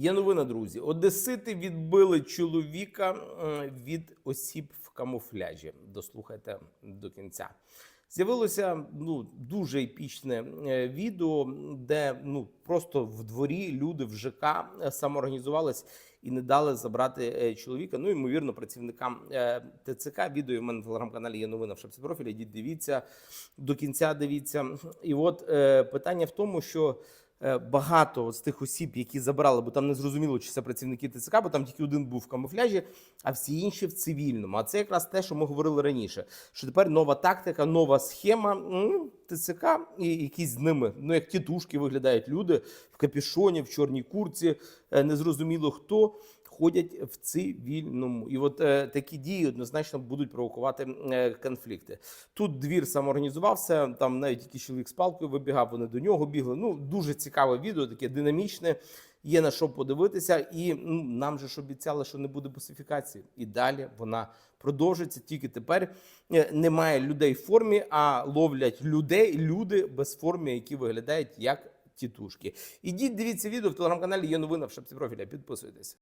Є новина, друзі. Одесити відбили чоловіка е, від осіб в камуфляжі. Дослухайте до кінця. З'явилося ну дуже епічне е, відео, де ну просто в дворі люди в ЖК е, самоорганізувались і не дали забрати чоловіка. Ну ймовірно, працівникам ТЦК. Відео в мене в телеграм-каналі є новина в шапці. Йдіть, дивіться до кінця. Дивіться. І от питання в тому, що. Е, Багато з тих осіб, які забрали, бо там не зрозуміло, чи це працівники ТЦК, бо там тільки один був в камуфляжі, а всі інші в цивільному. А це якраз те, що ми говорили раніше. Що тепер нова тактика, нова схема м, ТЦК і якісь з ними, ну як тітушки виглядають люди в капюшоні, в чорній курці, е, незрозуміло хто. Ходять в цивільному, і от е, такі дії однозначно будуть провокувати е, конфлікти. Тут двір самоорганізувався, там навіть якийсь чоловік з палкою вибігав, вони до нього бігли. Ну дуже цікаве відео, таке динамічне. Є на що подивитися, і ну, нам же ж обіцяли, що не буде босифікації. І далі вона продовжиться. Тільки тепер е, немає людей в формі, а ловлять людей, люди без форми, які виглядають як тітушки. Ідіть, дивіться відео в телеграм-каналі. Є новина в шапці профіля. Підписуйтесь.